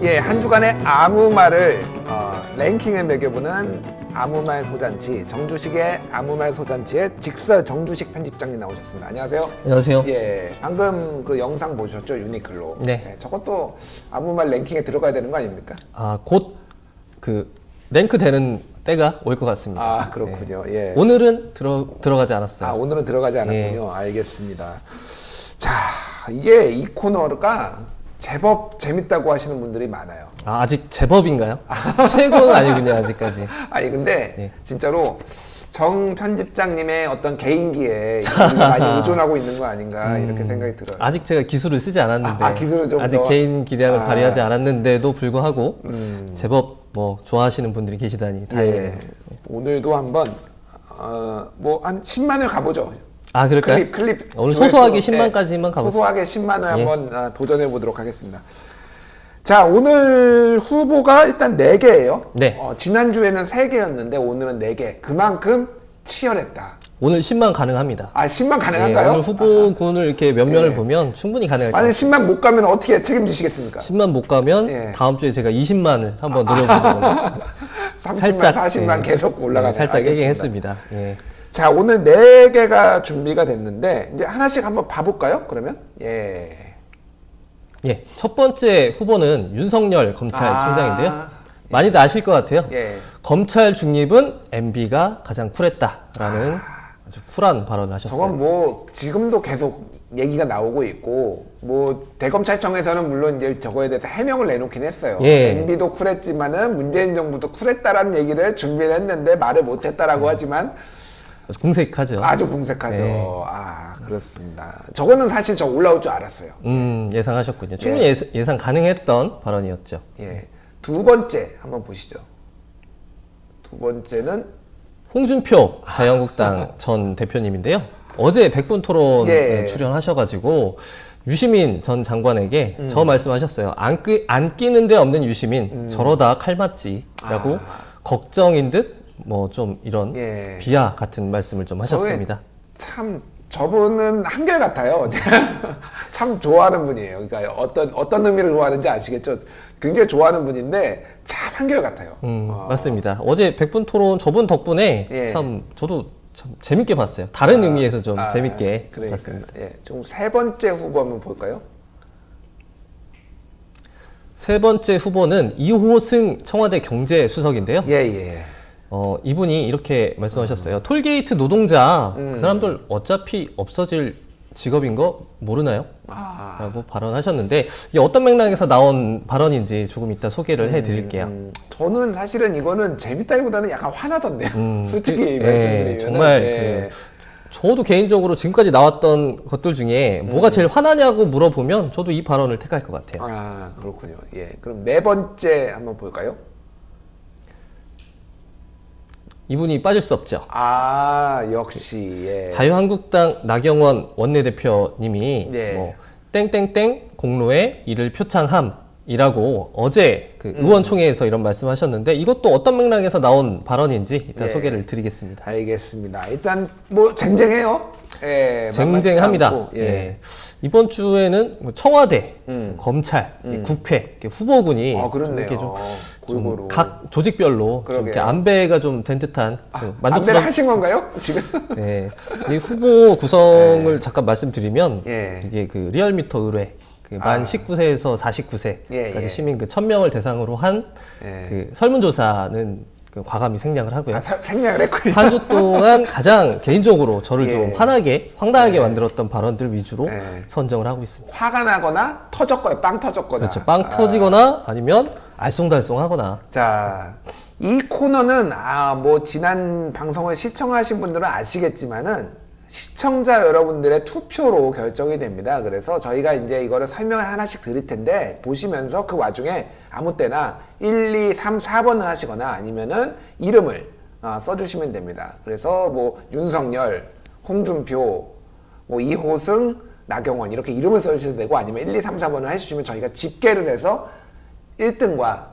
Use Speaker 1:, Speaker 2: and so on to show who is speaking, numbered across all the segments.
Speaker 1: 예, 한 주간의 아무 말을 어, 랭킹을 매겨보는 아무 말 소잔치 정주식의 아무 말 소잔치의 직설 정주식 편집장님 나오셨습니다. 안녕하세요.
Speaker 2: 안녕하세요.
Speaker 1: 예, 방금 그 영상 보셨죠 유니클로.
Speaker 2: 네.
Speaker 1: 예, 저것도 아무 말 랭킹에 들어가야 되는 거 아닙니까?
Speaker 2: 아, 곧 그 랭크 되는 때가 올 것 같습니다.
Speaker 1: 아 그렇군요. 예.
Speaker 2: 오늘은 들어 들어가지 않았어요.
Speaker 1: 아 오늘은 들어가지 않았군요.
Speaker 2: 예.
Speaker 1: 알겠습니다. 자 이게 이 코너가 제법 재밌다고 하시는 분들이 많아요.
Speaker 2: 아, 아직 제법인가요? 최고는 아니군요, 아직까지.
Speaker 1: 아니 근데
Speaker 2: 네.
Speaker 1: 진짜로 정 편집장님의 어떤 개인기에 우리가 많이 의존하고 있는 거 아닌가 이렇게 생각이 들어요.
Speaker 2: 아직 제가 기술을 쓰지 않았는데
Speaker 1: 아, 아, 기술을 좀
Speaker 2: 아직
Speaker 1: 더-
Speaker 2: 개인 기량을
Speaker 1: 아. 음.
Speaker 2: 발휘하지 않았는데도 불구하고 제법 뭐 좋아하시는 분들이 계시다니 다행이네요.
Speaker 1: 예. 오늘도 한번 어, 뭐 한 10만을 가보죠.
Speaker 2: 아, 그럴까요?
Speaker 1: 클립 클립
Speaker 2: 오늘
Speaker 1: 조회수,
Speaker 2: 소소하게
Speaker 1: 예,
Speaker 2: 10만까지만 가보죠.
Speaker 1: 소소하게 10만을
Speaker 2: 예.
Speaker 1: 한번 아, 도전해 보도록 하겠습니다. 자 오늘 후보가 일단 4개예요.
Speaker 2: 네.
Speaker 1: 어, 지난주에는 3개였는데 오늘은 4개. 그만큼 치열했다.
Speaker 2: 오늘 10만 가능합니다.
Speaker 1: 아 10만
Speaker 2: 예,
Speaker 1: 가능한가요?
Speaker 2: 오늘 후보군을 이렇게 몇 면을
Speaker 1: 예.
Speaker 2: 보면 충분히 가능할 것
Speaker 1: 만약
Speaker 2: 같아요.
Speaker 1: 10만 못 가면 어떻게 책임지시겠습니까?
Speaker 2: 10만 못 가면
Speaker 1: 예.
Speaker 2: 다음 주에 제가 20만을 한번 노려보도록
Speaker 1: 30만,
Speaker 2: 살짝
Speaker 1: 40만
Speaker 2: 예.
Speaker 1: 계속 올라가네요.
Speaker 2: 네, 살짝
Speaker 1: 알겠습니다.
Speaker 2: 깨갱했습니다. 예.
Speaker 1: 자 오늘 네 개가 준비가 됐는데 이제 하나씩 한번 봐볼까요? 그러면 예.
Speaker 2: 예, 첫 번째 후보는 윤석열 검찰총장인데요.
Speaker 1: 아,
Speaker 2: 많이들 아실 것 같아요.
Speaker 1: 예.
Speaker 2: 검찰 중립은 MB가 가장 쿨했다라는 아... 주 쿨한 발언을 하셨어요.
Speaker 1: 저건 뭐 지금도 계속 얘기가 나오고 있고 뭐 대검찰청에서는 물론 이제 저거에 대해서 해명을 내놓긴 했어요.
Speaker 2: 예.
Speaker 1: MB도 쿨했지만은 문재인 정부도 쿨했다라는 얘기를 준비를 했는데 말을 못했다라고 하지만
Speaker 2: 아주 궁색하죠.
Speaker 1: 아주 궁색하죠.
Speaker 2: 네.
Speaker 1: 아 그렇습니다. 저거는 사실 저 올라올 줄 알았어요.
Speaker 2: 음, 예상하셨군요. 충분히 예. 예상 가능했던 발언이었죠.
Speaker 1: 예. 두 번째 한번 보시죠. 두 번째는
Speaker 2: 홍준표 자유한국당 전 대표님인데요. 어제 백분 토론에
Speaker 1: 예.
Speaker 2: 출연하셔가지고 유시민 전 장관에게
Speaker 1: 음.
Speaker 2: 저 말씀하셨어요. 안, 끼, 안 끼는 데 없는 유시민
Speaker 1: 음.
Speaker 2: 저러다 칼 맞지라고 걱정인 듯 뭐 좀 이런
Speaker 1: 아. 예.
Speaker 2: 비하 같은 말씀을 좀 하셨습니다.
Speaker 1: 참 저분은 한결 같아요. 참 좋아하는 분이에요. 그러니까 어떤 어떤 의미를 좋아하는지 아시겠죠? 굉장히 좋아하는 분인데 참 한결 같아요.
Speaker 2: 음, 맞습니다. 어제 백분 토론 저분 덕분에
Speaker 1: 예.
Speaker 2: 참 저도 참 재밌게 봤어요. 다른 의미에서 좀
Speaker 1: 아,
Speaker 2: 재밌게
Speaker 1: 그러니까,
Speaker 2: 봤습니다.
Speaker 1: 예. 지금 세 번째 후보 한번 볼까요?
Speaker 2: 세 번째 후보는 이호승 청와대 경제수석인데요.
Speaker 1: 예 예.
Speaker 2: 어, 이분이 이렇게 말씀하셨어요. 톨게이트 노동자
Speaker 1: 음.
Speaker 2: 그 사람들 어차피 없어질 직업인 거 모르나요?
Speaker 1: 아,
Speaker 2: 라고 발언하셨는데 이게 어떤 맥락에서 나온 발언인지 조금 이따 소개를 해드릴게요.
Speaker 1: 음, 저는 사실은 이거는 재밌다기보다는 약간 화나던데요. 솔직히
Speaker 2: 그, 예,
Speaker 1: 말씀드리면
Speaker 2: 정말 그 저도 개인적으로 지금까지 나왔던 것들 중에
Speaker 1: 음.
Speaker 2: 뭐가 제일 화나냐고 물어보면 저도 이 발언을 택할 것 같아요.
Speaker 1: 아 그렇군요. 예. 그럼 네 번째 한번 볼까요?
Speaker 2: 이분이 빠질 수 없죠.
Speaker 1: 아 역시 예.
Speaker 2: 자유한국당 나경원 원내대표님이
Speaker 1: 예.
Speaker 2: 뭐 땡땡땡 공로에 이를 표창함 이라고 어제 그
Speaker 1: 음.
Speaker 2: 의원총회에서 이런 말씀하셨는데 이것도 어떤 맥락에서 나온 발언인지 이따
Speaker 1: 예.
Speaker 2: 소개를 드리겠습니다.
Speaker 1: 알겠습니다. 일단 뭐 쟁쟁해요. 예,
Speaker 2: 쟁쟁합니다.
Speaker 1: 않고, 예. 음.
Speaker 2: 예. 이번 주에는 뭐 청와대, 검찰, 이 국회 이렇게 후보군이
Speaker 1: 아
Speaker 2: 좀
Speaker 1: 그렇네요.
Speaker 2: 이렇게 좀
Speaker 1: 골고루.
Speaker 2: 좀 각 조직별로 좀 이렇게. 안배가 좀 된 듯한 좀
Speaker 1: 안배를
Speaker 2: 만족스러운
Speaker 1: 하신 건가요? 지금?
Speaker 2: 예. 이 후보 구성을 잠깐 말씀드리면
Speaker 1: 예.
Speaker 2: 이게 그 리얼미터 의뢰 그만 19세에서 49세까지
Speaker 1: 예, 예.
Speaker 2: 시민 그 1000명을 대상으로 한
Speaker 1: 예.
Speaker 2: 그 설문조사는 그 과감히 생략을 하고요.
Speaker 1: 아, 사- 생략을 했군요.
Speaker 2: 한 주 동안 가장 개인적으로 저를
Speaker 1: 예.
Speaker 2: 좀 화나게 황당하게 만들었던 발언들 위주로
Speaker 1: 예.
Speaker 2: 선정을 하고 있습니다.
Speaker 1: 화가 나거나 터졌거나 빵 터졌거나.
Speaker 2: 그렇죠. 빵
Speaker 1: 아,
Speaker 2: 터지거나 아니면 알쏭달쏭하거나
Speaker 1: 자, 이 코너는 아, 뭐 지난 방송을 시청하신 분들은 아시겠지만은 시청자 여러분들의 투표로 결정이 됩니다. 그래서 저희가 이제 이거를 설명을 하나씩 드릴 텐데 보시면서 그 와중에 아무 때나 1, 2, 3, 4번을 하시거나 아니면은 이름을 아, 써주시면 됩니다. 그래서 뭐 윤석열, 홍준표, 뭐 이호승, 나경원 이렇게 이름을 써주셔도 되고 아니면 1, 2, 3, 4번을 해주시면 저희가 집계를 해서 1등과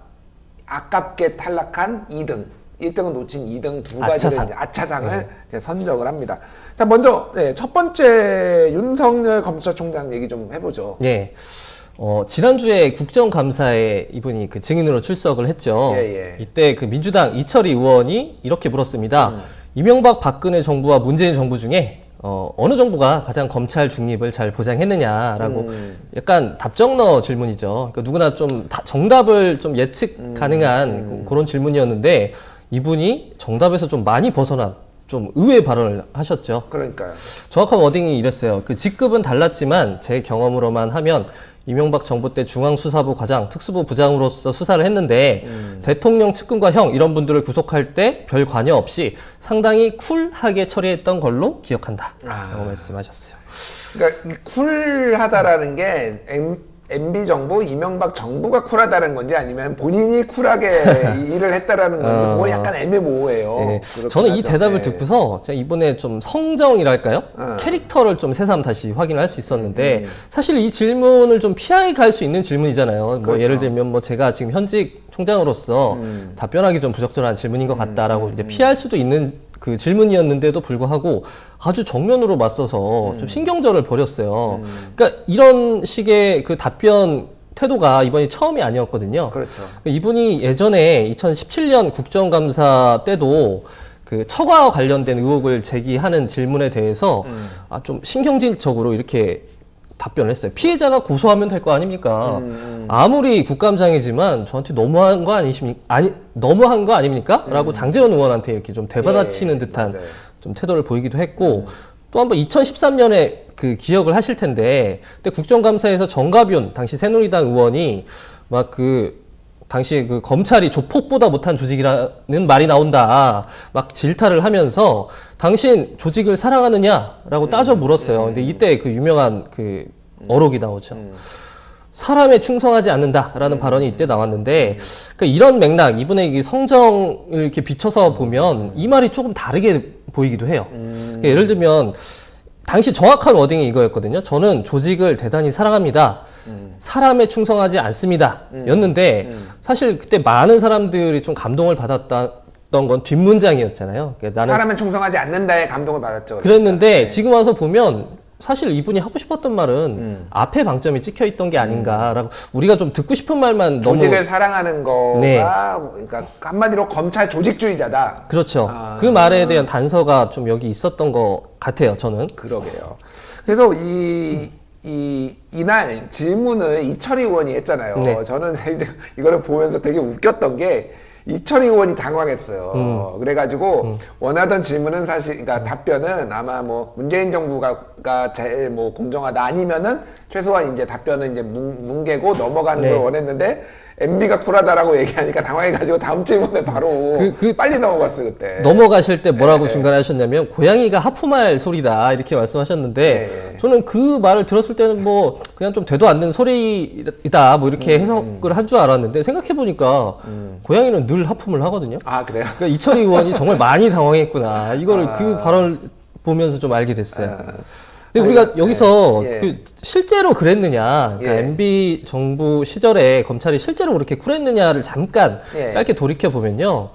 Speaker 1: 아깝게 탈락한 2등, 1등은 놓친 2등 두 가지를
Speaker 2: 아차상.
Speaker 1: 이제 아차상을 이제 선정을 합니다. 자, 먼저 네, 첫 번째 윤석열 검찰총장 얘기 좀 해보죠.
Speaker 2: 예. 어, 지난주에 국정감사에 이분이 그 증인으로 출석을 했죠.
Speaker 1: 예, 예.
Speaker 2: 이때 그 민주당 이철희 의원이 이렇게 물었습니다.
Speaker 1: 음.
Speaker 2: 이명박 박근혜 정부와 문재인 정부 중에 어, 어느 정부가 가장 검찰 중립을 잘 보장했느냐라고
Speaker 1: 음.
Speaker 2: 약간 답정너 질문이죠. 그러니까 누구나 좀 다- 정답을 좀 예측
Speaker 1: 음.
Speaker 2: 가능한 그- 그런 질문이었는데 이분이 정답에서 좀 많이 벗어난 좀 의외의 발언을 하셨죠.
Speaker 1: 그러니까요.
Speaker 2: 정확한 워딩이 이랬어요. 그 직급은 달랐지만 제 경험으로만 하면 이명박 정부 때 중앙수사부 과장, 특수부 부장으로서 수사를 했는데 대통령 측근과 형 이런 분들을 구속할 때 별 관여 없이 상당히 쿨하게 처리했던 걸로 기억한다.
Speaker 1: 아.
Speaker 2: 라고 말씀하셨어요.
Speaker 1: 그러니까 이 쿨하다라는 게 M, MB 정부, 이명박 정부가 쿨하다는 건지 아니면 본인이 쿨하게 일을 했다라는 건지 그건 약간 애매모호해요.
Speaker 2: 예,
Speaker 1: 그렇긴
Speaker 2: 저는 이
Speaker 1: 하죠.
Speaker 2: 대답을
Speaker 1: 예.
Speaker 2: 듣고서 제가 이번에 좀 성정이랄까요?
Speaker 1: 어.
Speaker 2: 캐릭터를 좀 새삼 다시 확인을 할 수 있었는데
Speaker 1: 음.
Speaker 2: 사실 이 질문을 좀 피하게 갈수 있는 질문이잖아요. 뭐
Speaker 1: 그렇죠.
Speaker 2: 예를 들면 뭐 제가 지금 현직 총장으로서
Speaker 1: 음.
Speaker 2: 답변하기 좀 부적절한 질문인 것 같다라고 이제 피할 수도 있는 그 질문이었는데도 불구하고 아주 정면으로 맞서서
Speaker 1: 음.
Speaker 2: 좀 신경전을 벌였어요. 그러니까 이런 식의 그 답변 태도가 이번이 처음이 아니었거든요.
Speaker 1: 그렇죠.
Speaker 2: 이분이 예전에 2017년 국정감사 때도 그 처가와 관련된 의혹을 제기하는 질문에 대해서
Speaker 1: 음.
Speaker 2: 아, 좀 신경질적으로 이렇게 답변을 했어요. 피해자가 고소하면 될 거 아닙니까?
Speaker 1: 음,
Speaker 2: 아무리 국감장이지만 저한테 너무한 거 아니십니까? 아니, 너무한 거 아닙니까? 라고 장재원 의원한테 이렇게 좀 대받아치는
Speaker 1: 음. 예,
Speaker 2: 듯한
Speaker 1: 맞아요.
Speaker 2: 좀 태도를 보이기도 했고 또 한 번 2013년에 그 기억을 하실 텐데 그때 국정감사에서 정가윤 당시 새누리당 의원이 막그 당시 그 검찰이 조폭보다 못한 조직이라는 말이 나온다 막 질타를 하면서 당신 조직을 사랑하느냐라고 따져 물었어요. 근데 이때 그 유명한 그 어록이 나오죠. 사람에 충성하지 않는다라는 발언이 이때 나왔는데 그러니까 이런 맥락 이분의 이 성정을 이렇게 비춰서 보면 이 말이 조금 다르게 보이기도 해요. 그러니까 예를 들면 당시 정확한 워딩이 이거였거든요. 저는 조직을 대단히 사랑합니다. 사람에 충성하지 않습니다. 였는데 사실 그때 많은 사람들이 좀 감동을 받았던 건 뒷문장이었잖아요. 그러니까 나는
Speaker 1: 사람은 충성하지 않는다에 감동을 받았죠.
Speaker 2: 그랬는데 지금 와서 보면 사실 이분이 하고 싶었던 말은 앞에 방점이 찍혀 있던 게 아닌가라고 우리가 좀 듣고 싶은 말만 너무
Speaker 1: 조직을 사랑하는 거가
Speaker 2: 네.
Speaker 1: 그러니까 한마디로 검찰 조직주의자다.
Speaker 2: 그렇죠.
Speaker 1: 아.
Speaker 2: 그 말에 대한 단서가 좀 여기 있었던 것 같아요. 저는.
Speaker 1: 그러게요. 그래서 이, 이, 이날 질문을 이철희 의원이 했잖아요.
Speaker 2: 네.
Speaker 1: 저는 이거를 보면서 되게 웃겼던 게 이철희 의원이 당황했어요.
Speaker 2: 음.
Speaker 1: 그래가지고 원하던 질문은 사실, 그러니까 답변은 아마 뭐 문재인 정부가 가 제일 뭐 공정하다 아니면은 최소한 이제 답변은 이제 뭉, 뭉개고 넘어가는
Speaker 2: 네.
Speaker 1: 걸 원했는데 MB가 쿨하다라고 얘기하니까 당황해가지고 다음 질문에 바로
Speaker 2: 그- 그-
Speaker 1: 빨리 넘어갔어 그때.
Speaker 2: 넘어가실 때 뭐라고
Speaker 1: 네.
Speaker 2: 중간에 하셨냐면 고양이가 하품할 소리다 이렇게 말씀하셨는데
Speaker 1: 네.
Speaker 2: 저는 그 말을 들었을 때는 뭐 그냥 좀 되도 않는 소리이다 뭐
Speaker 1: 음,
Speaker 2: 이렇게 해석을 한줄 알았는데 생각해 보니까 고양이는 늘 하품을 하거든요.
Speaker 1: 아 그래요?
Speaker 2: 그러니까 이철희 의원이 정말 많이 당황했구나. 이거를
Speaker 1: 아.
Speaker 2: 그 발언을 보면서 좀 알게 됐어요.
Speaker 1: 아.
Speaker 2: 근데
Speaker 1: 아,
Speaker 2: 우리가 여기서
Speaker 1: 예, 예.
Speaker 2: 그 실제로 그랬느냐, 그러니까
Speaker 1: 예.
Speaker 2: MB 정부 시절에 검찰이 실제로 그렇게 쿨했느냐를 잠깐
Speaker 1: 예.
Speaker 2: 짧게 돌이켜 보면요.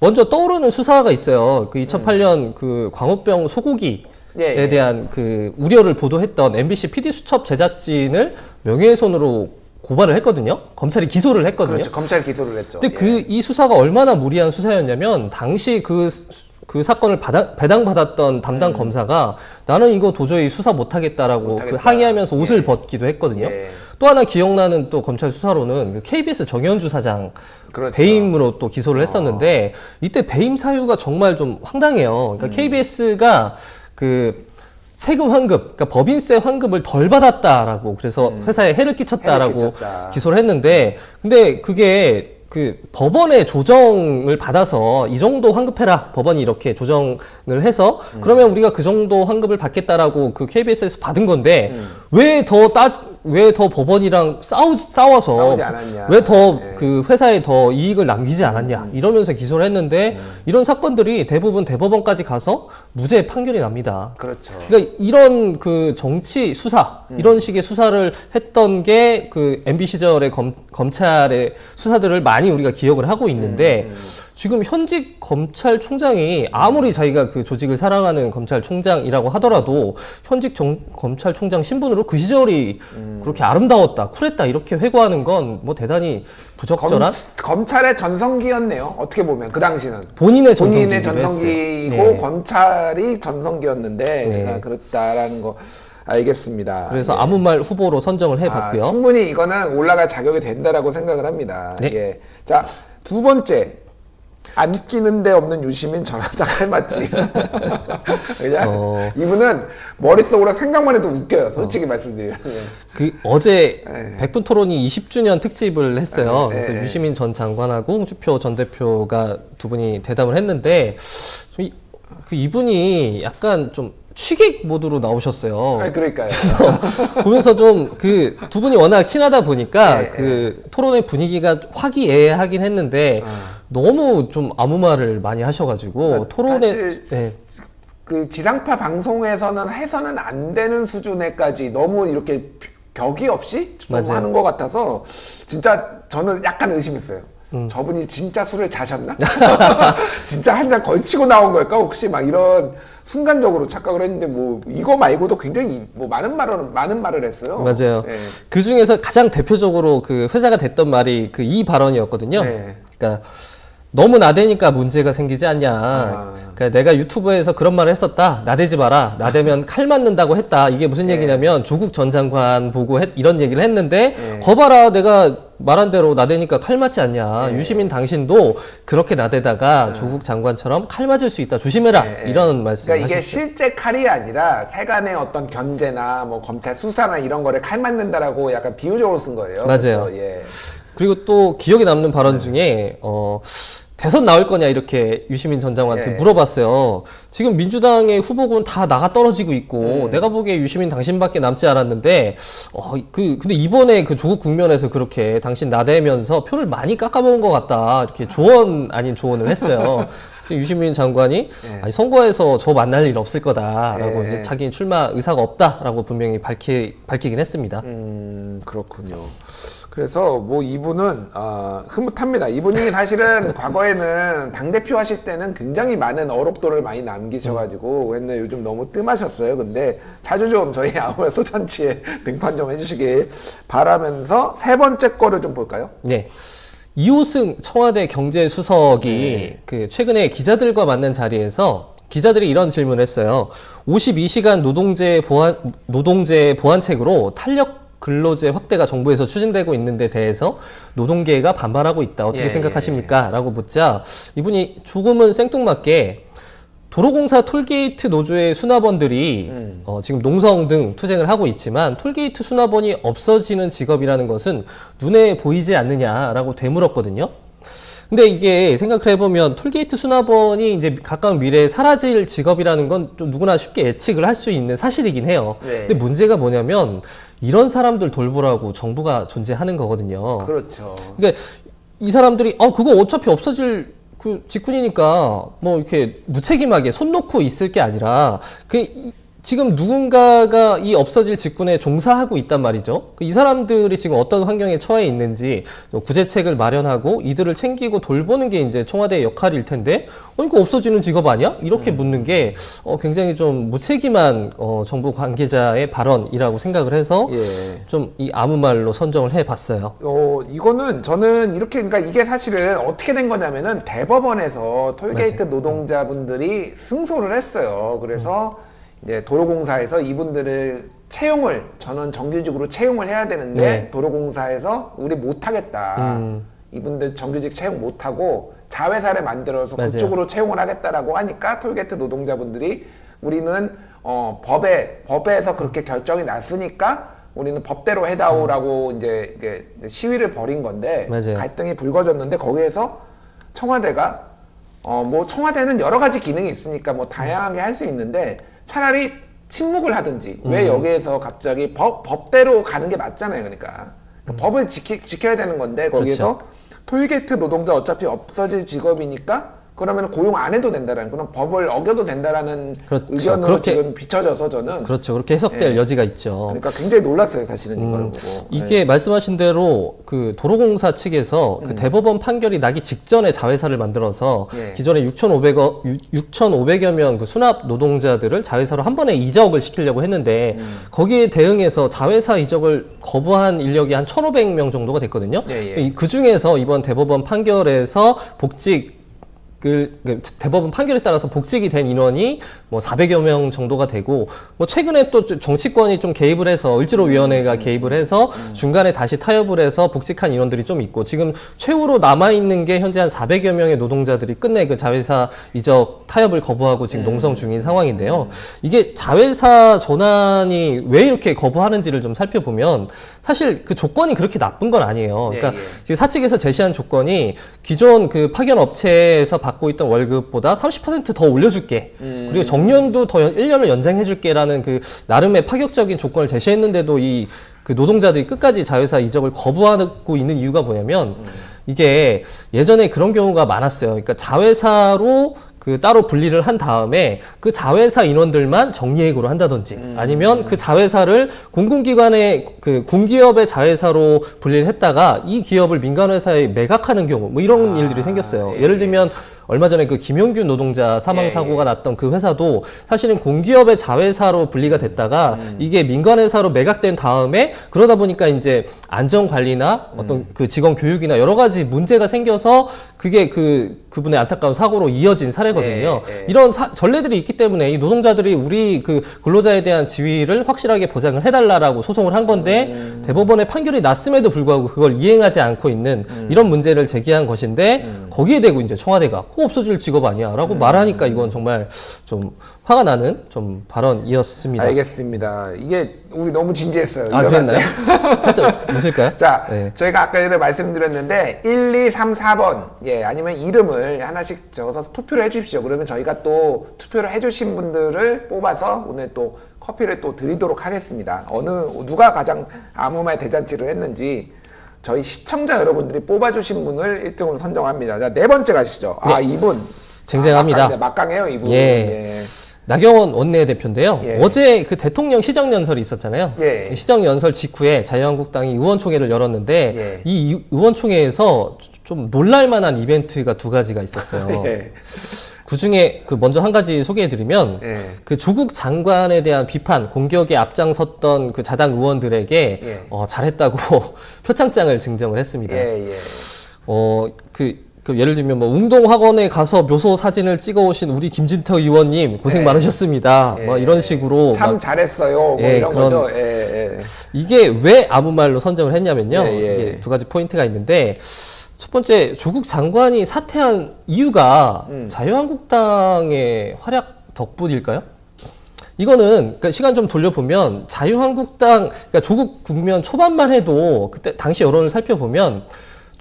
Speaker 2: 먼저 떠오르는 수사가 있어요. 그 2008년 그 광우병 소고기에
Speaker 1: 예, 예.
Speaker 2: 대한 그 우려를 보도했던 MBC PD 수첩 제작진을 명예훼손으로 고발을 했거든요. 검찰이 기소를 했거든요.
Speaker 1: 그렇죠. 검찰 기소를 했죠.
Speaker 2: 근데
Speaker 1: 예.
Speaker 2: 그 이 수사가 얼마나 무리한 수사였냐면 당시 그, 수- 그 사건을 받아, 배당받았던 담당 검사가 나는 이거 도저히 수사 못하겠다라고 그
Speaker 1: 음. 못하겠다.
Speaker 2: 항의하면서 옷을
Speaker 1: 예.
Speaker 2: 벗기도 했거든요.
Speaker 1: 예.
Speaker 2: 또 하나 기억나는 또 검찰 수사로는 그 KBS 정현주 사장
Speaker 1: 그렇죠. 아.
Speaker 2: 배임으로 또 기소를 했었는데 이때 배임 사유가 정말 좀 황당해요.
Speaker 1: 음.
Speaker 2: 그러니까 KBS가 그 세금 환급, 그러니까 법인세 환급을 덜 받았다라고 그래서 회사에 해를 끼쳤다라고
Speaker 1: 음. 해를 끼쳤다.
Speaker 2: 기소를 했는데 근데 그게 그 법원의 조정을 받아서 이 정도 환급해라 법원이 이렇게 조정을 해서
Speaker 1: 음.
Speaker 2: 그러면 우리가 그 정도 환급을 받겠다라고 그 KBS에서 받은 건데
Speaker 1: 음.
Speaker 2: 왜 더 따 왜 더 법원이랑 싸우 싸워서
Speaker 1: 싸우지 않았냐.
Speaker 2: 왜 더
Speaker 1: 예.
Speaker 2: 그 회사에 더 이익을 남기지 않았냐
Speaker 1: 음.
Speaker 2: 이러면서 기소를 했는데 이런 사건들이 대부분 대법원까지 가서 무죄 판결이 납니다.
Speaker 1: 그렇죠.
Speaker 2: 그러니까 이런 그 정치 수사 이런 식의 수사를 했던 게 그 MB 시절의 검, 검찰의 수사들을 많이 우리가 기억을 하고 있는데 지금 현직 검찰총장이 아무리 자기가 그 조직을 사랑하는 검찰총장이라고 하더라도 현직 정- 검찰총장 신분으로 그 시절이 그렇게 아름다웠다, 쿨했다 이렇게 회고하는 건 뭐 대단히 부적절한
Speaker 1: 검, 찰의 전성기였네요. 어떻게 보면 그 당시는
Speaker 2: 본인의
Speaker 1: 본인의
Speaker 2: 전성기이기도
Speaker 1: 전성기고.
Speaker 2: 네.
Speaker 1: 검찰이 전성기였는데
Speaker 2: 네.
Speaker 1: 제가 그렇다라는 거 알겠습니다.
Speaker 2: 그래서
Speaker 1: 예.
Speaker 2: 아무 말 후보로 선정을
Speaker 1: 아,
Speaker 2: 해봤고요.
Speaker 1: 충분히 이거는 올라갈 자격이 된다라고 생각을 합니다.
Speaker 2: 네.
Speaker 1: 예. 자, 두 번째. 안 끼는 데 없는 유시민 전화다 칼맞지. 그냥
Speaker 2: 어.
Speaker 1: 이분은 머릿속으로 생각만 해도 웃겨요. 솔직히 말씀드리면.
Speaker 2: 그 어제
Speaker 1: 네.
Speaker 2: 백분 토론이 20주년 특집을 했어요.
Speaker 1: 네,
Speaker 2: 그래서
Speaker 1: 네.
Speaker 2: 유시민 전 장관하고 홍주표 전 대표가 두 분이 대담을 했는데 저 이- 그 이분이 약간 좀 취객 모드로 나오셨어요.
Speaker 1: 아, 그러니까요.
Speaker 2: 보면서 좀 그 두 분이 워낙 친하다 보니까
Speaker 1: 네,
Speaker 2: 그 토론의 분위기가 화기애애하긴 했는데 너무 좀 아무 말을 많이 하셔가지고
Speaker 1: 그러니까
Speaker 2: 토론에
Speaker 1: 사실
Speaker 2: 네.
Speaker 1: 그 지상파 방송에서는 해서는 안 되는 수준에까지 너무 이렇게 격이 없이 좀
Speaker 2: 맞아요.
Speaker 1: 하는 것 같아서 진짜 저는 약간 의심했어요.
Speaker 2: 음.
Speaker 1: 저분이 진짜 술을 자셨나? 진짜 한 잔 걸치고 나온 걸까? 혹시 막 이런 순간적으로 착각을 했는데 뭐 이거 말고도 굉장히 뭐 많은 말을 많은 말을 했어요.
Speaker 2: 맞아요.
Speaker 1: 예.
Speaker 2: 그 중에서 가장 대표적으로 그 회자가 됐던 말이 그 이 발언이었거든요.
Speaker 1: 네.
Speaker 2: 그러니까 너무 나대니까 문제가 생기지 않냐.
Speaker 1: 아.
Speaker 2: 그러니까 내가 유튜브에서 그런 말을 했었다. 나대지 마라. 나대면 칼 맞는다고 했다. 이게 무슨
Speaker 1: 네.
Speaker 2: 얘기냐면 조국 전 장관 보고 했- 이런 얘기를 했는데
Speaker 1: 네.
Speaker 2: 거봐라. 내가 말한 대로 나대니까 칼 맞지 않냐. 유시민 당신도 그렇게 나대다가 조국 장관처럼 칼 맞을 수 있다. 조심해라.
Speaker 1: 네.
Speaker 2: 이런 말씀
Speaker 1: 그러니까 이게
Speaker 2: 하셨어요.
Speaker 1: 실제 칼이 아니라 세간의 어떤 견제나 뭐 검찰 수사나 이런 거를 칼 맞는다라고 약간 비유적으로 쓴 거예요.
Speaker 2: 맞아요.
Speaker 1: 그렇죠? 예.
Speaker 2: 그리고 또 기억에 남는
Speaker 1: 네.
Speaker 2: 발언 중에 어 대선 나올 거냐 이렇게 유시민 전 장관한테
Speaker 1: 네.
Speaker 2: 물어봤어요. 지금 민주당의 후보군 다 나가 떨어지고 있고
Speaker 1: 음.
Speaker 2: 내가 보기에 유시민 당신밖에 남지 않았는데 어 그 근데 이번에 그 조국 국면에서 그렇게 당신 나대면서 표를 많이 깎아먹은 것 같다 이렇게 조언 아닌 조언을 했어요. 그때 유시민 장관이 아니 선거에서 저 만날 일 없을 거다라고
Speaker 1: 네.
Speaker 2: 이제 자기는 출마 의사가 없다라고 분명히 밝히 밝히긴 했습니다.
Speaker 1: 음 그렇군요. 그래서 뭐 이분은 아, 흐뭇합니다. 이분이 사실은 과거에는 당 대표 하실 때는 굉장히 많은 어록도를 많이 남기셔가지고 했는데 요즘 너무 뜸하셨어요. 근데 자주 좀 저희 아무 소잔치에 등판 좀 해주시길 바라면서 세 번째 거를 좀 볼까요?
Speaker 2: 네. 이호승 청와대 경제수석이 그 최근에 기자들과 만난 자리에서 기자들이 이런 질문을 했어요. 52시간 노동제 보완 노동제 보완책으로 탄력 근로제 확대가 정부에서 추진되고 있는데 대해서 노동계가 반발하고 있다. 어떻게
Speaker 1: 예,
Speaker 2: 생각하십니까? 라고 묻자 이분이 조금은 생뚱맞게 도로공사 톨게이트 노조의 수납원들이 어, 지금 농성 등 투쟁을 하고 있지만 톨게이트 수납원이 없어지는 직업이라는 것은 눈에 보이지 않느냐라고 되물었거든요. 근데 이게 생각을 해보면 톨게이트 수납원이 이제 가까운 미래에 사라질 직업이라는 건 좀 누구나 쉽게 예측을 할 수 있는 사실이긴 해요.
Speaker 1: 네.
Speaker 2: 근데 문제가 뭐냐면 이런 사람들 돌보라고 정부가 존재하는 거거든요.
Speaker 1: 그렇죠.
Speaker 2: 그러니까 이 사람들이 아 그거 어차피 없어질 그 직군이니까 뭐 이렇게 무책임하게 손 놓고 있을 게 아니라 그 이- 지금 누군가가 이 없어질 직군에 종사하고 있단 말이죠. 그이 사람들이 지금 어떤 환경에 처해 있는지 또 구제책을 마련하고 이들을 챙기고 돌보는 게 이제 청와대의 역할일 텐데, 어 이거 없어지는 직업 아니야? 이렇게 묻는 게 어, 굉장히 좀 무책임한 어, 정부 관계자의 발언이라고 생각을 해서
Speaker 1: 예.
Speaker 2: 좀 이 아무 말로 선정을 해봤어요.
Speaker 1: 어, 이거는 저는 이렇게, 그러니까 이게 사실은 어떻게 된 거냐면은 대법원에서 톨게이트 노동자분들이 승소를 했어요. 그래서 이제 도로공사에서 이분들을 채용을, 저는 정규직으로 채용을 해야 되는데
Speaker 2: 네.
Speaker 1: 도로공사에서 우리 못하겠다.
Speaker 2: 음.
Speaker 1: 이분들 정규직 채용 못하고 자회사를 만들어서
Speaker 2: 맞아요.
Speaker 1: 그쪽으로 채용을 하겠다라고 하니까 톨게이트 노동자분들이 우리는 어, 법에 법에서 그렇게 결정이 났으니까 우리는 법대로 해다오라고 이제 이게 시위를 벌인 건데
Speaker 2: 맞아요.
Speaker 1: 갈등이 불거졌는데 거기에서 청와대가 어 뭐 청와대는 여러 가지 기능이 있으니까 뭐 다양하게 할 수 있는데 차라리 침묵을 하든지 왜 여기에서 갑자기 법 법대로 가는 게 맞잖아요 그러니까. 그러니까 법을 지키, 지켜야 되는 건데 거기에서 톨게이트 노동자 어차피 없어질 직업이니까 그 그러면 고용 안 해도 된다라는 그런 법을 어겨도 된다라는
Speaker 2: 그렇죠.
Speaker 1: 의견으로
Speaker 2: 그렇게-
Speaker 1: 지금 비춰져서 저는
Speaker 2: 그렇죠. 그렇게 해석될 여지가 있죠.
Speaker 1: 그러니까 굉장히 놀랐어요 사실은 이걸 보고
Speaker 2: 음, 이게 말씀하신 대로 그 도로공사 측에서 그 대법원 판결이 나기 직전에 자회사를 만들어서
Speaker 1: 음. 예.
Speaker 2: 기존에 6,500여 6,500여 명 그 수납 노동자들을 자회사로 한 번에 이적을 시키려고 했는데
Speaker 1: 음.
Speaker 2: 거기에 대응해서 자회사 이적을 거부한 인력이 한 1,500명 정도가 됐거든요.
Speaker 1: 예, 예.
Speaker 2: 그 중에서 이번 대법원 판결에서 복직 그, 그 대법원 판결에 따라서 복직이 된 인원이 뭐 400여 명 정도가 되고 뭐 최근에 또 정치권이 좀 개입을 해서 을지로 위원회가 개입을 해서 중간에 다시 타협을 해서 복직한 인원들이 좀 있고 지금 최후로 남아 있는 게 현재 한 400여 명의 노동자들이 끝내 그 자회사 이적 타협을 거부하고 지금 농성 중인 상황인데요. 이게 자회사 전환이 왜 이렇게 거부하는지를 좀 살펴보면 사실 그 조건이 그렇게 나쁜 건 아니에요.
Speaker 1: 예,
Speaker 2: 그러니까
Speaker 1: 예.
Speaker 2: 지금 사측에서 제시한 조건이 기존 그 파견 업체에서 받고 있던 월급보다 30%더 올려줄게. 그리고 정년도 더 1년을 연장해줄게라는 그 나름의 파격적인 조건을 제시했는데도 이 그 노동자들이 끝까지 자회사 이적을 거부하고 있는 이유가 뭐냐면 이게 예전에 그런 경우가 많았어요. 그러니까 자회사로 그 따로 분리를 한 다음에 그 자회사 인원들만 정리해고를 한다든지 아니면 그 자회사를 공공기관의 그 공기업의 자회사로 분리를 했다가 이 기업을 민간회사에 매각하는 경우 뭐 이런 일들이 생겼어요. 예를 들면 얼마 전에 그 김용균 노동자 사망 사고가 났던 그 회사도 사실은 공기업의 자회사로 분리가 됐다가 이게 민간회사로 매각된 다음에 그러다 보니까 이제 안전 관리나 어떤 그 직원 교육이나 여러 가지 문제가 생겨서 그게 그 그분의 안타까운 사고로 이어진 사례거든요.
Speaker 1: 예, 예.
Speaker 2: 이런 사- 전례들이 있기 때문에 이 노동자들이 우리 그 근로자에 대한 지위를 확실하게 보장을 해달라라고 소송을 한 건데
Speaker 1: 음.
Speaker 2: 대법원의 판결이 났음에도 불구하고 그걸 이행하지 않고 있는
Speaker 1: 음.
Speaker 2: 이런 문제를 제기한 것인데 거기에 대고 이제 청와대가 코 없어질 직업
Speaker 1: 음.
Speaker 2: 아니야라고 말하니까 이건 정말 좀 화가 나는 좀 발언이었습니다.
Speaker 1: 알겠습니다. 이게 우리 너무 진지했어요.
Speaker 2: 아 그랬나요? 살짝 웃을까요?
Speaker 1: 자,
Speaker 2: 네.
Speaker 1: 저희가 아까 전에 말씀드렸는데 1, 2, 3, 4번 예 아니면 이름을 하나씩 적어서 투표를 해주십시오. 그러면 저희가 또 투표를 해주신 분들을 뽑아서 오늘 또 커피를 또 드리도록 하겠습니다. 어느 누가 가장 아무 말 대잔치를 했는지 저희 시청자 여러분들이 뽑아주신 분을 1등으로 선정합니다. 자, 네 번째 가시죠. 아 이분
Speaker 2: 쟁쟁합니다.
Speaker 1: 아, 막강이네, 막강해요 이분.
Speaker 2: 예. 나경원 원내대표인데요.
Speaker 1: 예.
Speaker 2: 어제 그 대통령 시정연설이 있었잖아요.
Speaker 1: 예.
Speaker 2: 시정연설 직후에 자유한국당이 의원총회를 열었는데
Speaker 1: 예.
Speaker 2: 이 이- 의원총회에서 좀 놀랄만한 이벤트가 두 가지가 있었어요.
Speaker 1: 예.
Speaker 2: 그 중에 그 먼저 한 가지 소개해드리면
Speaker 1: 예.
Speaker 2: 그 조국 장관에 대한 비판 공격에 앞장섰던 그 자당 의원들에게
Speaker 1: 예.
Speaker 2: 어, 잘했다고 표창장을 증정을 했습니다.
Speaker 1: 예, 예.
Speaker 2: 어, 그, 그 예를 들면 뭐 운동학원에 가서 묘소 사진을 찍어 오신 우리 김진태 의원님 고생
Speaker 1: 예.
Speaker 2: 많으셨습니다. 뭐 이런 식으로
Speaker 1: 참
Speaker 2: 막
Speaker 1: 잘했어요. 뭐
Speaker 2: 예,
Speaker 1: 이런
Speaker 2: 그런-
Speaker 1: 거죠. 예, 예.
Speaker 2: 이게 왜 아무 말로 선정을 했냐면요.
Speaker 1: 예, 예.
Speaker 2: 이게 두 가지 포인트가 있는데 첫 번째 조국 장관이 사퇴한 이유가
Speaker 1: 음.
Speaker 2: 자유한국당의 활약 덕분일까요? 이거는 그러니까 시간 좀 돌려보면 자유한국당 그러니까 조국 국면 초반만 해도 그때 당시 여론을 살펴보면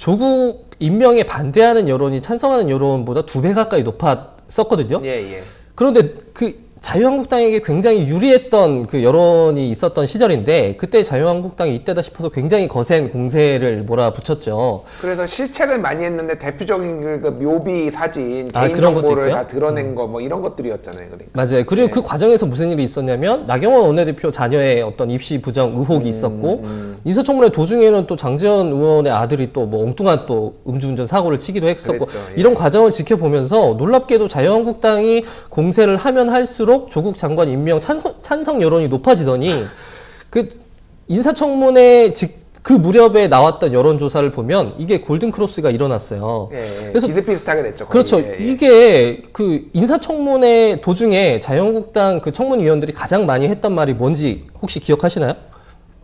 Speaker 2: 조국 임명에 반대하는 여론이 찬성하는 여론보다 두 배 가까이 높았었거든요.
Speaker 1: 예, 예.
Speaker 2: 그런데 그 자유한국당에게 굉장히 유리했던 그 여론이 있었던 시절인데 그때 자유한국당이 이때다 싶어서 굉장히 거센 공세를 몰아붙였죠.
Speaker 1: 그래서 실책을 많이 했는데 대표적인 그, 그 묘비 사진,
Speaker 2: 아,
Speaker 1: 개인
Speaker 2: 그런 것도
Speaker 1: 정보를
Speaker 2: 있고요? 음.
Speaker 1: 다 드러낸 거 뭐 이런 것들이었잖아요. 그러니까.
Speaker 2: 맞아요. 그리고 그 과정에서 무슨 일이 있었냐면 나경원 원내대표 자녀의 어떤 입시 부정 의혹이 있었고 인사청문회 도중에는 또 장재현 의원의 아들이 또 뭐 엉뚱한 또 음주운전 사고를 치기도 했었고
Speaker 1: 그랬죠, 예.
Speaker 2: 이런 과정을 지켜보면서 놀랍게도 자유한국당이 공세를 하면 할수록 조국 장관 임명 찬성, 찬성 여론이 높아지더니 그 인사청문회 직, 그 무렵에 나왔던 여론조사를 보면 이게 골든크로스가 일어났어요.
Speaker 1: 예, 예.
Speaker 2: 그래서
Speaker 1: 비슷비슷하게 됐죠. 거의.
Speaker 2: 그렇죠.
Speaker 1: 예, 예.
Speaker 2: 이게 그 인사청문회 도중에 자유한국당 그 청문위원들이 가장 많이 했던 말이 뭔지 혹시 기억하시나요?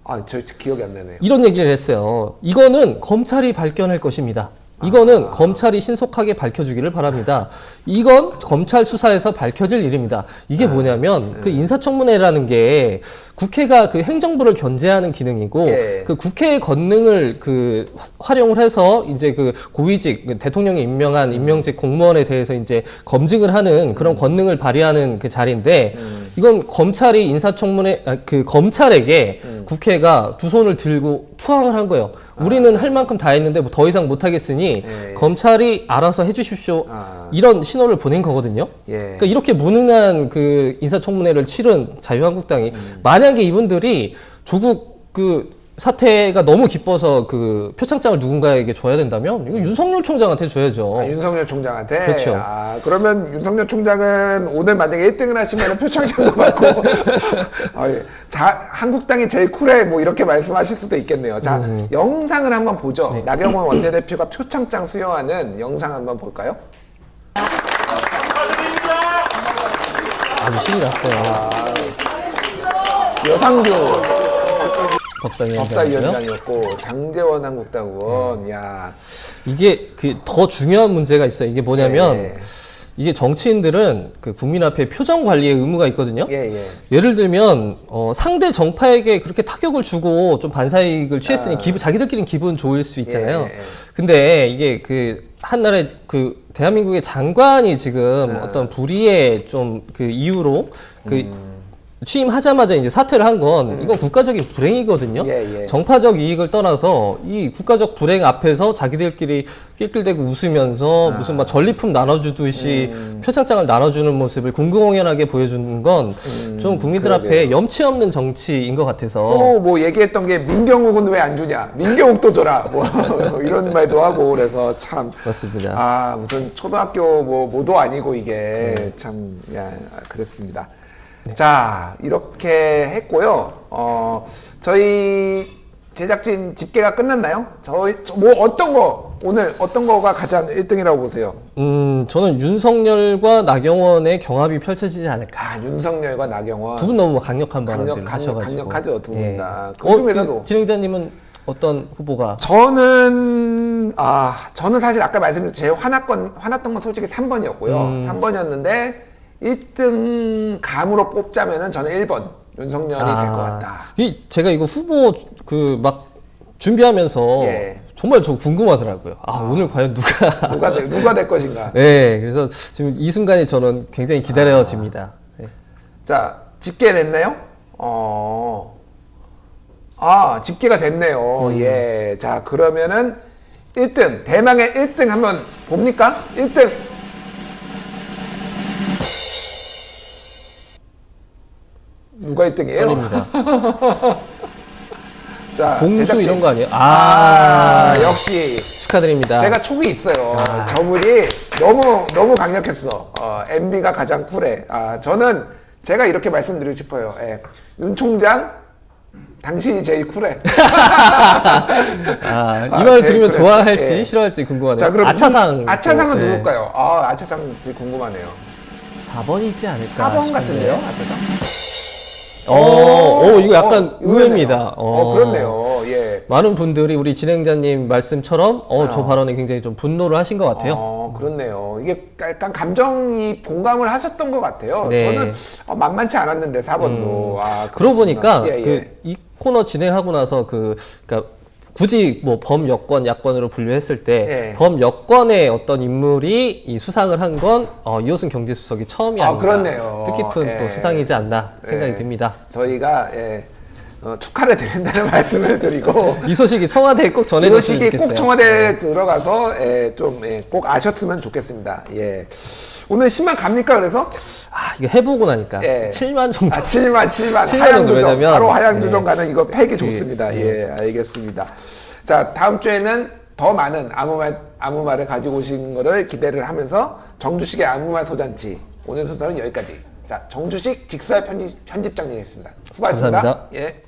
Speaker 1: 아, 저 기억이 안 나네요.
Speaker 2: 이런 얘기를 했어요. 이거는 검찰이 밝혀낼 것입니다. 이거는 검찰이 신속하게 밝혀주기를 바랍니다. 이건 검찰 수사에서 밝혀질 일입니다. 이게 뭐냐면 그 인사청문회라는 게 국회가 그 행정부를 견제하는 기능이고
Speaker 1: 예.
Speaker 2: 그 국회의 권능을 그 화- 활용을 해서 이제 그 고위직 그 대통령이 임명한 임명직 공무원에 대해서 이제 검증을 하는 그런 권능을 발휘하는 그 자리인데 이건 검찰이 인사청문회 아, 그 검찰에게 국회가 두 손을 들고 두 수항을 한 거예요. 우리는 할 만큼 다 했는데 뭐 더 이상 못 하겠으니
Speaker 1: 예.
Speaker 2: 검찰이 알아서 해주십시오.
Speaker 1: 아.
Speaker 2: 이런 신호를 보낸 거거든요.
Speaker 1: 예.
Speaker 2: 그러니까 이렇게 무능한 그 인사청문회를 치른 자유한국당이
Speaker 1: 음.
Speaker 2: 만약에 이분들이 조국 그 사태가 너무 기뻐서 그 표창장을 누군가에게 줘야 된다면 이거 윤석열 총장한테 줘야죠.
Speaker 1: 아, 윤석열 총장한테.
Speaker 2: 그렇죠.
Speaker 1: 아, 그러면 윤석열 총장은 오늘 만약에 1등을 하시면 표창장도 받고. 아, 예. 자, 한국당이 제일 쿨해. 뭐 이렇게 말씀하실 수도 있겠네요. 자,
Speaker 2: 음.
Speaker 1: 영상을 한번 보죠.
Speaker 2: 네.
Speaker 1: 나경원 원내대표가 표창장 수여하는 영상 한번 볼까요?
Speaker 2: 아주 신이 났어요.
Speaker 1: 여상규
Speaker 2: 법사위원장이고요.
Speaker 1: 법사위원장이었고 장재원 한국당 의원. 야,
Speaker 2: 이게 그 더 중요한 문제가 있어요. 이게 뭐냐면
Speaker 1: 네.
Speaker 2: 이게 정치인들은 그 국민 앞에 표정 관리의 의무가 있거든요.
Speaker 1: 예, 예.
Speaker 2: 예를 들면 어, 상대 정파에게 그렇게 타격을 주고 좀 반사 이익을 취했으니 기분 자기들끼리는 기분 좋을 수 있잖아요.
Speaker 1: 아. 예, 예.
Speaker 2: 근데 이게 그 한나라의 그 대한민국의 장관이 지금
Speaker 1: 아.
Speaker 2: 어떤 불의의 좀 그 이유로 그
Speaker 1: 음.
Speaker 2: 취임하자마자 이제 사퇴를 한 건 이건 국가적인 불행이거든요.
Speaker 1: 예, 예.
Speaker 2: 정파적 이익을 떠나서 이 국가적 불행 앞에서 자기들끼리 낄낄대고 웃으면서
Speaker 1: 아.
Speaker 2: 무슨 막 전리품 나눠주듯이
Speaker 1: 음.
Speaker 2: 표창장을 나눠주는 모습을 공공연하게 보여주는 건 좀 국민들 앞에
Speaker 1: 음.
Speaker 2: 염치 없는 정치인 것 같아서
Speaker 1: 또 뭐 얘기했던 게 민경욱은 왜 안 주냐? 민경욱도 줘라. 뭐 이런 말도 하고 그래서 참.
Speaker 2: 맞습니다.
Speaker 1: 아 무슨 초등학교 뭐 모도 아니고 이게 참 야, 그랬습니다. 자 이렇게 했고요. 어 저희 제작진 집계가 끝났나요? 저희 저뭐 어떤 거 오늘 어떤 거가 가장 1등이라고 보세요?
Speaker 2: 음, 저는 윤석열과 나경원의 경합이 펼쳐지지 않을까.
Speaker 1: 아 윤석열과 나경원
Speaker 2: 두 분 너무 강력한
Speaker 1: 강력-
Speaker 2: 하셔가지고.
Speaker 1: 강력하죠, 두 분
Speaker 2: 예.
Speaker 1: 다.
Speaker 2: 어,
Speaker 1: 그중에서도.
Speaker 2: 그 진행자님은 어떤 후보가?
Speaker 1: 저는 아 저는 사실 아까 말씀드린 제 화났건 화났던 건 솔직히 3번이었고요.
Speaker 2: 음.
Speaker 1: 3번이었는데 1등 감으로 뽑자면은 저는 1번 윤석열이 될것 같다.
Speaker 2: 아, 이 제가 이거 후보 그 막 준비하면서
Speaker 1: 예.
Speaker 2: 정말 저 궁금하더라고요. 아, 오늘 과연 누가?
Speaker 1: 누가 될, 누가 될 것인가.
Speaker 2: 네, 그래서 지금 이 순간이 저는 굉장히 기다려집니다. 네.
Speaker 1: 자 집계 됐나요? 어. 아 집계가 됐네요.
Speaker 2: 음.
Speaker 1: 예. 자 그러면은 1등 대망의 1등 한번 봅니까? 1등 누가 1등이에요?
Speaker 2: 떨립니다.
Speaker 1: 자,
Speaker 2: 동수
Speaker 1: 제작진.
Speaker 2: 이런 거 아니에요?
Speaker 1: 아,
Speaker 2: 아,
Speaker 1: 역시
Speaker 2: 축하드립니다.
Speaker 1: 제가 촉이 있어요.
Speaker 2: 아.
Speaker 1: 저분이 너무 너무 강력했어. 어, MB가 가장 쿨해. 아, 저는 제가 이렇게 말씀드리고 싶어요. 예. 윤 총장 당신이 제일 쿨해.
Speaker 2: 아, 이
Speaker 1: 아,
Speaker 2: 말을
Speaker 1: 제일
Speaker 2: 들으면
Speaker 1: 그래.
Speaker 2: 좋아할지
Speaker 1: 예.
Speaker 2: 싫어할지 궁금하네요.
Speaker 1: 자, 그럼
Speaker 2: 아차상.
Speaker 1: 이- 아차상은
Speaker 2: 네.
Speaker 1: 누굴까요? 아, 아차상 되게 궁금하네요.
Speaker 2: 4번이지 않을까?
Speaker 1: 4번
Speaker 2: 싶은데.
Speaker 1: 같은데요? 아차상?
Speaker 2: 어, 오, 이거 약간
Speaker 1: 어.
Speaker 2: 의외입니다.
Speaker 1: 어, 그렇네요. 예.
Speaker 2: 많은 분들이 우리 진행자님 말씀처럼 어, 저
Speaker 1: 어.
Speaker 2: 발언에 굉장히 좀 분노를 하신 것 같아요.
Speaker 1: 어, 그렇네요. 이게 약간 감정이 공감을 하셨던 것 같아요.
Speaker 2: 네.
Speaker 1: 저는 어, 만만치 않았는데 4번도. 아,
Speaker 2: 그러고 보니까
Speaker 1: 그렇구나. 예, 예.
Speaker 2: 그 이 코너 진행하고 나서 그 그러니까 굳이 뭐 범여권 야권으로 분류했을 때
Speaker 1: 예.
Speaker 2: 범여권의 어떤 인물이 이 수상을 한 건 어, 이호승 경제수석이 처음이
Speaker 1: 아,
Speaker 2: 아닌가
Speaker 1: 그렇네요.
Speaker 2: 뜻깊은
Speaker 1: 예.
Speaker 2: 또 수상이지 않나 생각이
Speaker 1: 예.
Speaker 2: 듭니다.
Speaker 1: 저희가 예, 어, 축하를 드린다는 말씀을 드리고
Speaker 2: 이 소식이 청와대에 꼭
Speaker 1: 이
Speaker 2: 전해졌으면
Speaker 1: 소식이
Speaker 2: 좋겠어요.
Speaker 1: 꼭 청와대에 들어가서 예, 좀꼭 아셨으면 좋겠습니다. 예. 오늘 10만 갑니까 그래서?
Speaker 2: 아, 이거 해보고 나니까
Speaker 1: 예.
Speaker 2: 7만 정도.
Speaker 1: 아, 7만, 7만.
Speaker 2: 7만
Speaker 1: 하향
Speaker 2: 정도
Speaker 1: 조정.
Speaker 2: 왜냐면,
Speaker 1: 바로 하향 조정
Speaker 2: 예.
Speaker 1: 가는 이거 팩이
Speaker 2: 그,
Speaker 1: 좋습니다. 예, 알겠습니다. 자, 다음 주에는 더 많은 아무 말, 아무 말을 가지고 오신 거를 기대를 하면서 정주식의 아무 말 소잔치. 오늘 순서는 여기까지. 자, 정주식 직설 편집, 편집장님이었습니다. 수고하셨습니다.
Speaker 2: 감사합니다.
Speaker 1: 예.